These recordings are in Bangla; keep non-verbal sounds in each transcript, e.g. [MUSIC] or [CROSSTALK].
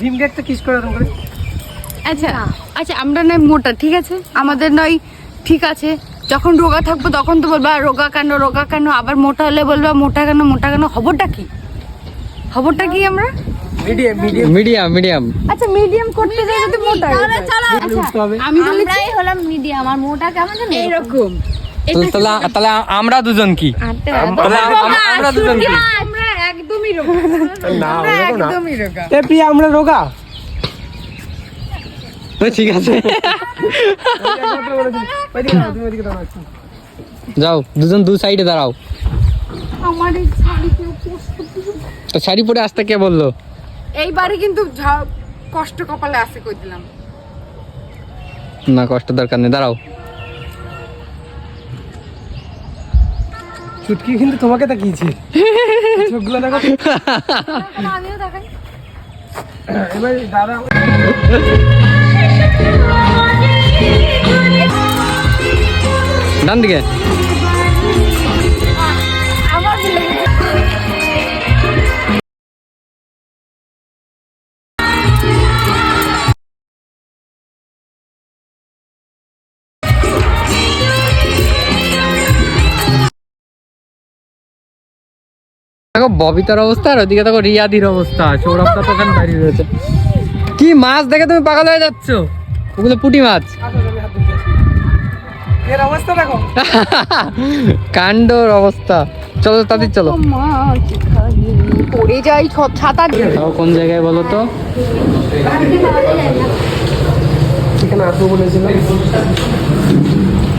ভীমকে একটা কিস করে করে আচ্ছা আচ্ছা আমরা নয় মোটা ঠিক আছে? আমাদের নয় ঠিক আছে। যখন রোগা থাকব তখন তো বলবা রোগা কেন রোগা কেন? আবার মোটা হলে বলবা মোটা কেন মোটা কেন? খবরটা কি? খবরটা কি আমরা? মিডিয়াম মিডিয়াম মিডিয়াম মিডিয়াম আচ্ছা মিডিয়াম করতে যাই যদি মোটা হবে। আমি আমরাই হলাম মিডিয়াম আর মোটা কেমন এরকম তাহলে আমরা দুজন কি? আম- আমরা দুজন কি? একদমই রোগা। না আমরা ওরকম না। একদমই রোগা। এ প্রিয়া আমরা রোগা? ঠিক আছে। যাও দুজন দু সাইডে দাঁড়াও। তো শাড়ি পরে আসতে কে বলল? এইবারে কিন্তু কষ্ট কপালে আছে কই দিলাম। না কষ্ট দরকার নেই দাঁড়াও। চুটকি কিন্তু তোমাকে তাকিয়েছে চোখগুলো দেখো। আমিও দেখাই এবার দাদা ডান দিকে। দেখো ববিতার অবস্থা আর ওদিকে দেখো রিয়াদির অবস্থা সৌরভটা তো ওখানে দাঁড়িয়ে রয়েছে। কি মাছ দেখে তুমি পাগল হয়ে যাচ্ছ? ওগুলো পুঁটি মাছ। এর অবস্থা [LAUGHS] কাণ্ডর অবস্থা। চলো তাদের চলো। পড়ে যাই ছ- ছাতা কোন জায়গায় বলো তো? এখানে আসব বলেছিলাম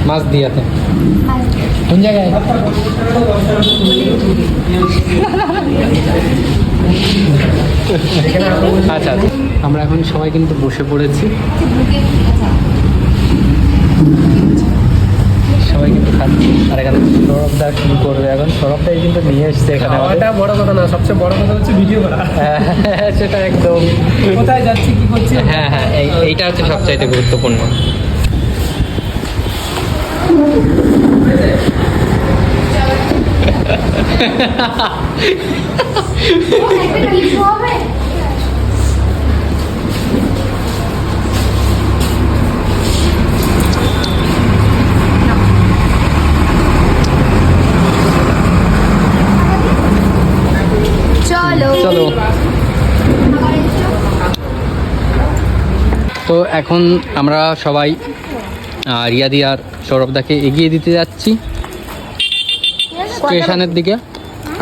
মাছ দিয়াতে। কোন জায়গায়? আমরা এখন সবাই কিন্তু বসে পড়েছি। সবাই কিন্তু খাচ্ছি। আর এখানে সৌরভদা শুরু করবে এখন? সৌরভদাই কিন্তু নিয়ে এসছে এখানে আমাদের। বড় কথা না সবচেয়ে বড় কথা হচ্ছে ভিডিও করা। হ্যাঁ, সেটা একদম। কোথায় যাচ্ছি কি করছি? হ্যাঁ হ্যাঁ এই- এইটা হচ্ছে সবচাইতে গুরুত্বপূর্ণ। চলো এখন আমরা সবাই রিয়াদি আর সৌরভদাকে এগিয়ে দিতে যাচ্ছি। স্টেশনের দিকে।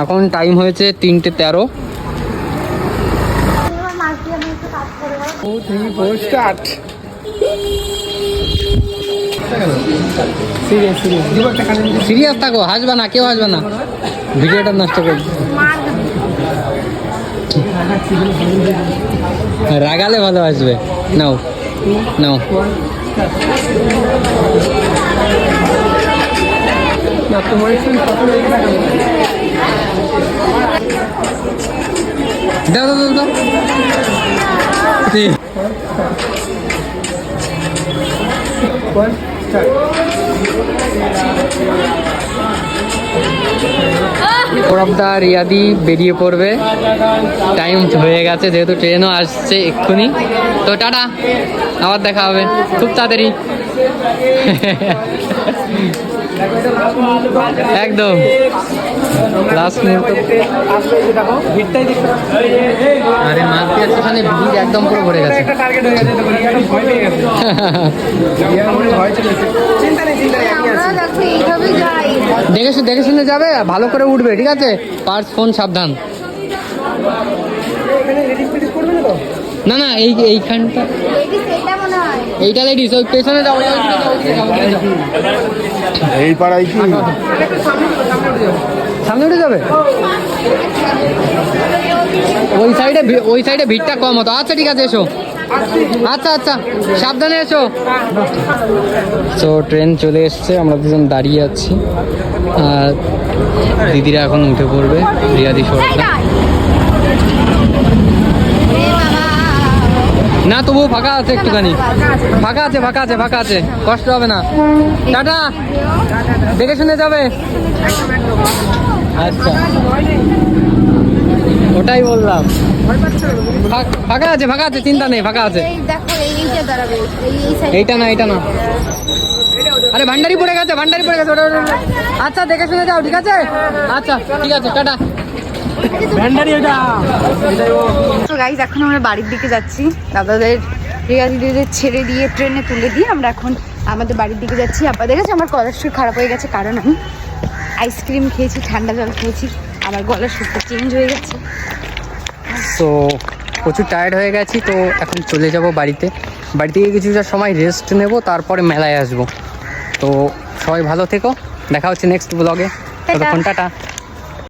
এখন টাইম হয়েছে তিনটে তেরো। সিরিয়াস থাকো, হাসবে না, কেউ হাসবে না। ভিডিওটা নষ্ট করে রাগালে ভালো আসবে নাও। নাও না তোমার একটু কত লেগে থাকা দাও দাও দাও দাও One রিয়াদি বেরিয়ে পড়বে। টাইম হয়ে গেছে যেহেতু ট্রেনও আসছে এক্ষুনি। তো টাটা আবার দেখা হবে। খুব তাড়াতাড়ি। [LAUGHS] একদম। লাস্ট মুহূর্ত। আরে মালতিয়া স্টেশনে ভিড় একদম পুরো ভরে গেছে। [LAUGHS] দেখে দেখে শুনে যাবে ভালো করে উঠবে ঠিক আছে? পার্স ফোন সাবধান। না না না এই এইখানটা মনে হয়। এইটা লেডিস ওই পেছনে যাও। এই পাড়ায় কি? সামনে উঠে যাবে? ওই সাইডে ভি- ওই সাইডে ভিড়টা কম হতো। আচ্ছা ঠিক আছে এসো। আচ্ছা আচ্ছা সাবধানে এসো। তো ট্রেন চলে এসছে আমরা দুজন দাঁড়িয়ে আছি। আর দিদিরা এখন উঠে পড়বে রিয়াদি সরকার। না তবুও ফাঁকা আছে একটুখানি। ফাঁকা আছে ফাঁকা আছে ফাঁকা আছে। কষ্ট হবে না। টাটা। দেখে শুনে যাবে। আচ্ছা। ওটাই বললাম। ফাঁকা আছে ফাঁকা আছে চিন্তা নেই ফাঁকা আছে। এইটা না এইটা না। আরে ভান্ডারি পড়ে গেছে ভান্ডারি পড়ে গেছে। আচ্ছা দেখে শুনে যাও ঠিক আছে? আচ্ছা ঠিক আছে টাটা। গাইজ এখন আমরা বাড়ির দিকে যাচ্ছি। দাদাদের রিয়া দিদিদের ছেড়ে দিয়ে ট্রেনে তুলে দিয়ে আমরা এখন আমাদের বাড়ির দিকে যাচ্ছি। আপনাদের কাছে আমার গলার সুর খারাপ হয়ে গেছে? কারণ আমি আইসক্রিম খেয়েছি ঠান্ডা জল খেয়েছি। আমার গলার সুরটা চেঞ্জ হয়ে গেছে। তো প্রচুর টায়ার্ড হয়ে গেছি তো এখন চলে যাব বাড়িতে। বাড়ি থেকে কিছুটা সময় রেস্ট নেব তারপরে মেলায় আসব। তো সবাই ভালো থেকো। দেখা হচ্ছে নেক্সট ব্লগে ততক্ষণ টাটা।